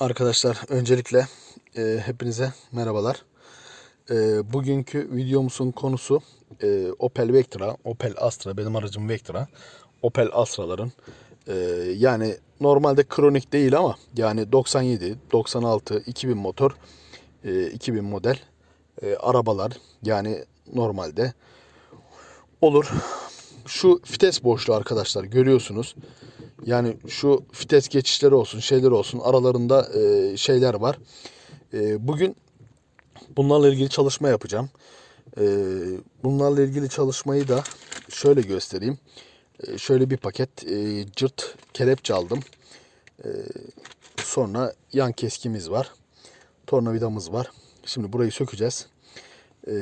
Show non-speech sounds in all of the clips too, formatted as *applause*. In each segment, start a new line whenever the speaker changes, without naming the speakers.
Arkadaşlar öncelikle e, hepinize merhabalar. E, bugünkü videomuzun konusu e, Opel Vectra, Opel Astra benim aracım Vectra. Opel Astra'ların e, yani normalde kronik değil ama yani 97, 96, 2000 motor, e, 2000 model e, arabalar yani normalde olur. Şu vites boşluğu arkadaşlar görüyorsunuz. Yani şu vites geçişleri olsun, şeyler olsun aralarında e, şeyler var. E, bugün bunlarla ilgili çalışma yapacağım. E, bunlarla ilgili çalışmayı da şöyle göstereyim. E, şöyle bir paket e, cırt kelepçe aldım. E, sonra yan keskimiz var. Tornavidamız var. Şimdi burayı sökeceğiz. E,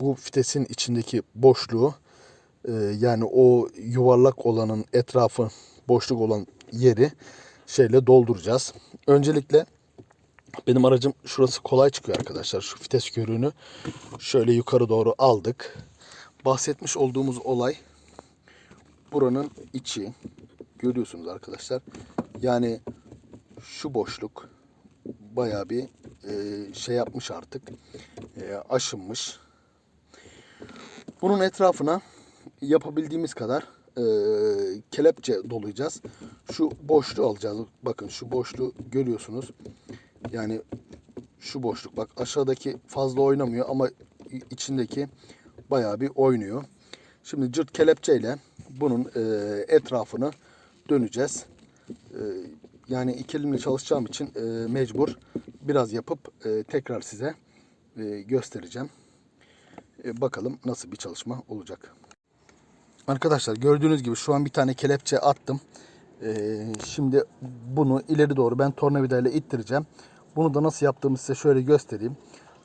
bu vitesin içindeki boşluğu e, yani o yuvarlak olanın etrafı boşluk olan yeri şeyle dolduracağız. Öncelikle benim aracım şurası kolay çıkıyor arkadaşlar. Şu vites körüğünü şöyle yukarı doğru aldık. Bahsetmiş olduğumuz olay buranın içi. Görüyorsunuz arkadaşlar. Yani şu boşluk bayağı bir e, şey yapmış artık. E, aşınmış. Bunun etrafına yapabildiğimiz kadar e, kelepçe dolayacağız. Şu boşluğu alacağız. Bakın şu boşluğu görüyorsunuz. Yani şu boşluk bak aşağıdaki fazla oynamıyor ama içindeki bayağı bir oynuyor. Şimdi cırt kelepçeyle bunun e, etrafını döneceğiz. E, yani iki elimle çalışacağım için e, mecbur biraz yapıp e, tekrar size e, göstereceğim. E, bakalım nasıl bir çalışma olacak. Arkadaşlar gördüğünüz gibi şu an bir tane kelepçe attım. Ee, şimdi bunu ileri doğru ben tornavidayla ittireceğim. Bunu da nasıl yaptığımı size şöyle göstereyim.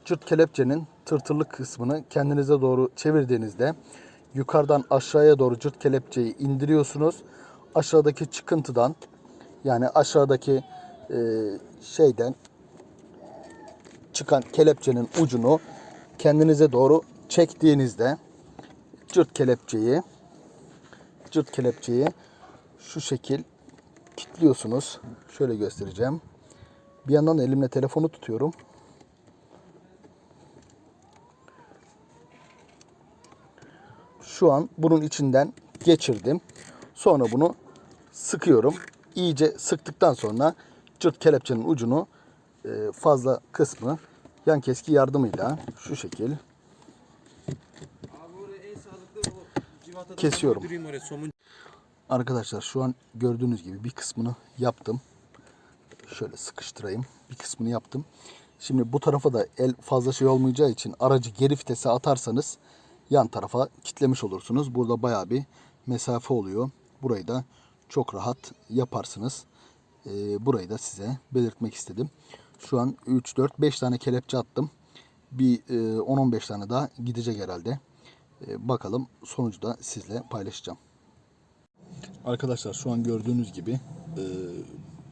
Cırt kelepçenin tırtırlık kısmını kendinize doğru çevirdiğinizde yukarıdan aşağıya doğru cırt kelepçeyi indiriyorsunuz. Aşağıdaki çıkıntıdan yani aşağıdaki e, şeyden çıkan kelepçenin ucunu kendinize doğru çektiğinizde cırt kelepçeyi cırt kelepçeyi şu şekil kilitliyorsunuz. Şöyle göstereceğim. Bir yandan da elimle telefonu tutuyorum. Şu an bunun içinden geçirdim. Sonra bunu sıkıyorum. İyice sıktıktan sonra cırt kelepçenin ucunu e, fazla kısmı yan keski yardımıyla şu şekil Kesiyorum. Arkadaşlar şu an gördüğünüz gibi bir kısmını yaptım. Şöyle sıkıştırayım. Bir kısmını yaptım. Şimdi bu tarafa da el fazla şey olmayacağı için aracı geri vitese atarsanız yan tarafa kitlemiş olursunuz. Burada baya bir mesafe oluyor. Burayı da çok rahat yaparsınız. Ee, burayı da size belirtmek istedim. Şu an 3, 4, 5 tane kelepçe attım. Bir e, 10-15 tane daha gidecek herhalde. E, bakalım sonucu da sizle paylaşacağım. Arkadaşlar şu an gördüğünüz gibi e,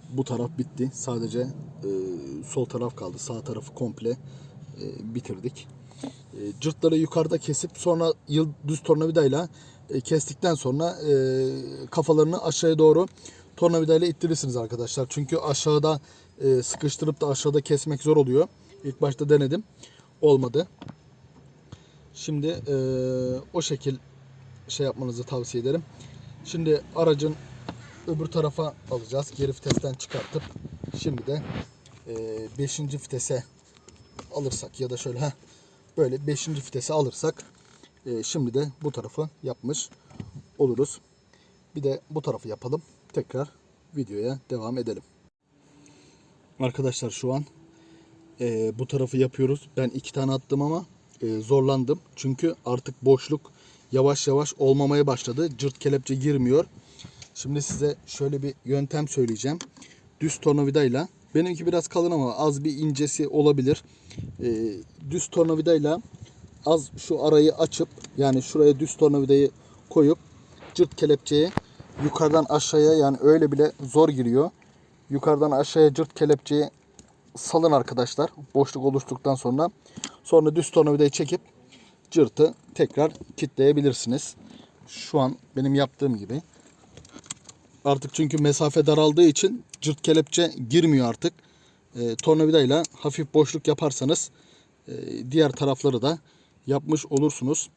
bu taraf bitti. Sadece e, sol taraf kaldı. Sağ tarafı komple e, bitirdik. E, cırtları yukarıda kesip sonra yıl düz tornavidayla e, kestikten sonra e, kafalarını aşağıya doğru tornavidayla ittirirsiniz arkadaşlar. Çünkü aşağıda e, sıkıştırıp da aşağıda kesmek zor oluyor. İlk başta denedim. Olmadı. Şimdi e, o şekil şey yapmanızı tavsiye ederim. Şimdi aracın öbür tarafa alacağız. Geri vitesten çıkartıp şimdi de 5. E, vitese alırsak ya da şöyle heh, böyle 5. vitese alırsak e, şimdi de bu tarafı yapmış oluruz. Bir de bu tarafı yapalım. Tekrar videoya devam edelim. Arkadaşlar şu an e, bu tarafı yapıyoruz. Ben iki tane attım ama e, zorlandım. Çünkü artık boşluk yavaş yavaş olmamaya başladı. Cırt kelepçe girmiyor. Şimdi size şöyle bir yöntem söyleyeceğim. Düz tornavidayla benimki biraz kalın ama az bir incesi olabilir. E, düz tornavidayla az şu arayı açıp yani şuraya düz tornavidayı koyup cırt kelepçeyi yukarıdan aşağıya yani öyle bile zor giriyor. Yukarıdan aşağıya cırt kelepçeyi salın arkadaşlar. Boşluk oluştuktan sonra. Sonra düz tornavidayı çekip cırtı tekrar kitleyebilirsiniz. Şu an benim yaptığım gibi. Artık çünkü mesafe daraldığı için cırt kelepçe girmiyor artık. e, tornavidayla hafif boşluk yaparsanız e, diğer tarafları da yapmış olursunuz.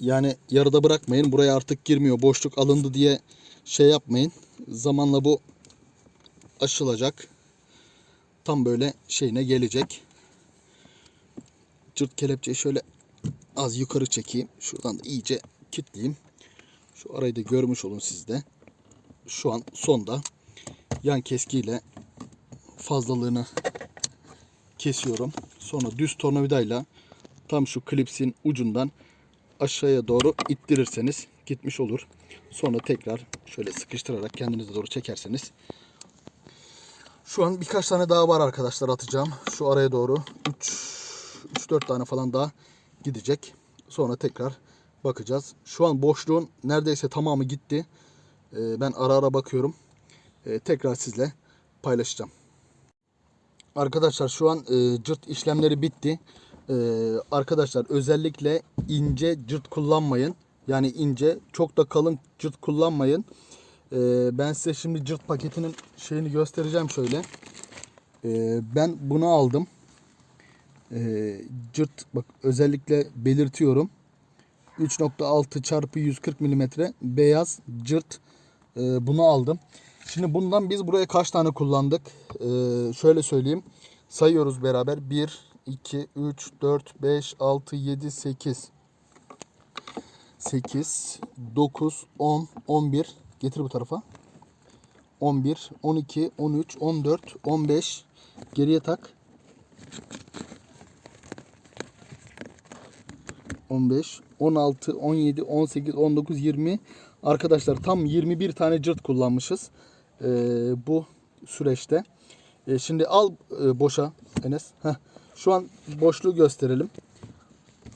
Yani yarıda bırakmayın. Buraya artık girmiyor. Boşluk alındı diye şey yapmayın. Zamanla bu aşılacak. Tam böyle şeyine gelecek. Cırt kelepçeyi şöyle az yukarı çekeyim. Şuradan da iyice kilitleyeyim. Şu arayı da görmüş olun siz de. Şu an sonda yan keskiyle fazlalığını kesiyorum. Sonra düz tornavidayla tam şu klipsin ucundan aşağıya doğru ittirirseniz gitmiş olur. Sonra tekrar şöyle sıkıştırarak kendinize doğru çekerseniz şu an birkaç tane daha var arkadaşlar atacağım. Şu araya doğru 3-4 tane falan daha gidecek. Sonra tekrar bakacağız. Şu an boşluğun neredeyse tamamı gitti. Ee, Ben ara ara bakıyorum. Ee, Tekrar sizle paylaşacağım. Arkadaşlar şu an e, cırt işlemleri bitti. Ee, arkadaşlar özellikle ince cırt kullanmayın. Yani ince çok da kalın cırt kullanmayın. Ee, ben size şimdi cırt paketinin şeyini göstereceğim şöyle. Ee, ben bunu aldım. Ee, cırt bak özellikle belirtiyorum. 3.6 çarpı 140 milimetre beyaz cırt e, bunu aldım. Şimdi bundan biz buraya kaç tane kullandık? Ee, şöyle söyleyeyim. Sayıyoruz beraber. 1, 2, 3, 4, 5, 6, 7, 8. 8, 9, 10, 11. Getir bu tarafa. 11, 12, 13, 14, 15. Geriye tak. 15, 16, 17, 18, 19, 20. Arkadaşlar tam 21 tane cırt kullanmışız. Ee, bu süreçte. Ee, şimdi al e, boşa Enes. Heh. Şu an boşluğu gösterelim.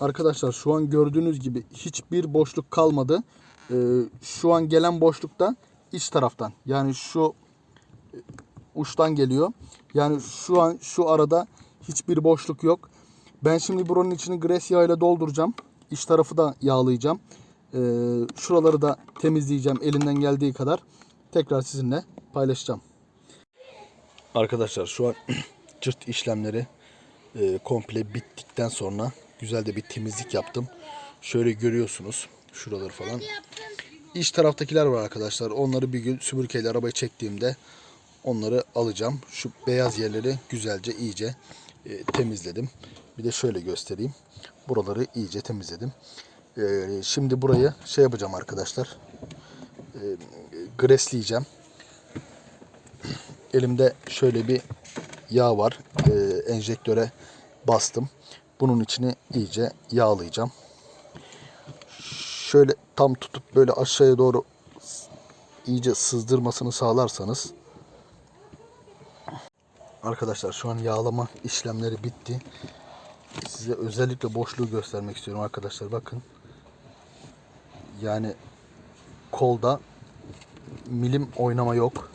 Arkadaşlar şu an gördüğünüz gibi hiçbir boşluk kalmadı. Ee, şu an gelen boşlukta iç taraftan. Yani şu e, uçtan geliyor. Yani şu an şu arada hiçbir boşluk yok. Ben şimdi buranın içini gres yağıyla dolduracağım. İç tarafı da yağlayacağım. Ee, şuraları da temizleyeceğim elinden geldiği kadar. Tekrar sizinle paylaşacağım. Arkadaşlar şu an *clears throat* cırt işlemleri e, komple bittikten sonra güzel de bir temizlik yaptım. Şöyle görüyorsunuz şuraları falan. İç taraftakiler var arkadaşlar. Onları bir gün süpürgeyle arabayı çektiğimde onları alacağım. Şu beyaz yerleri güzelce iyice e, temizledim. Bir de şöyle göstereyim. Buraları iyice temizledim. E, şimdi burayı şey yapacağım arkadaşlar. E, gresleyeceğim. Elimde şöyle bir yağ var. E, enjektöre bastım. Bunun içini iyice yağlayacağım. Şöyle tam tutup böyle aşağıya doğru iyice sızdırmasını sağlarsanız Arkadaşlar şu an yağlama işlemleri bitti. Size özellikle boşluğu göstermek istiyorum arkadaşlar. Bakın. Yani kolda milim oynama yok.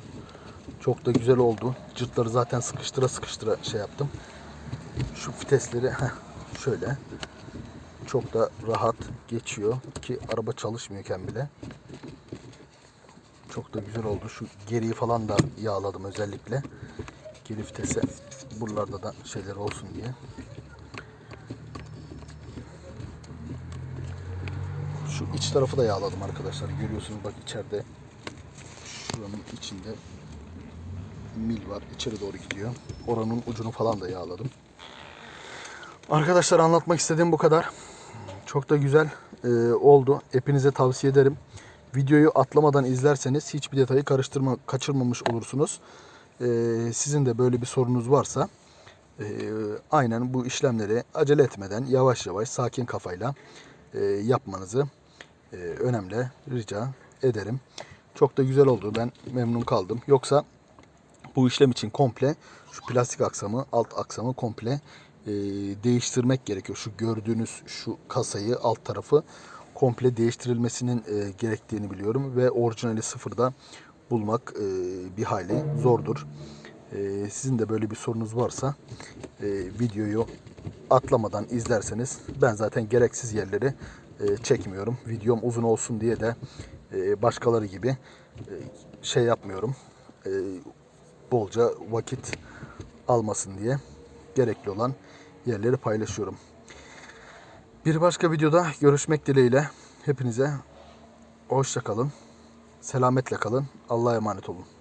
Çok da güzel oldu. Cırtları zaten sıkıştıra sıkıştıra şey yaptım. Şu vitesleri şöyle çok da rahat geçiyor ki araba çalışmıyorken bile. Çok da güzel oldu. Şu geriyi falan da yağladım özellikle. Geri vitese buralarda da şeyler olsun diye. Şu iç tarafı da yağladım arkadaşlar. Görüyorsunuz bak içeride şuranın içinde mil var. İçeri doğru gidiyor. Oranın ucunu falan da yağladım. Arkadaşlar anlatmak istediğim bu kadar. Çok da güzel e, oldu. Hepinize tavsiye ederim. Videoyu atlamadan izlerseniz hiçbir detayı karıştırma, kaçırmamış olursunuz. E, sizin de böyle bir sorunuz varsa e, aynen bu işlemleri acele etmeden yavaş yavaş sakin kafayla e, yapmanızı e, önemli rica ederim. Çok da güzel oldu. Ben memnun kaldım. Yoksa bu işlem için komple şu plastik aksamı, alt aksamı komple e, değiştirmek gerekiyor. Şu gördüğünüz şu kasayı, alt tarafı komple değiştirilmesinin e, gerektiğini biliyorum ve orijinali sıfırda bulmak e, bir hayli zordur. E, sizin de böyle bir sorunuz varsa e, videoyu atlamadan izlerseniz ben zaten gereksiz yerleri e, çekmiyorum. Videom uzun olsun diye de e, başkaları gibi e, şey yapmıyorum. E, bolca vakit almasın diye gerekli olan yerleri paylaşıyorum. Bir başka videoda görüşmek dileğiyle hepinize hoşça kalın. Selametle kalın. Allah'a emanet olun.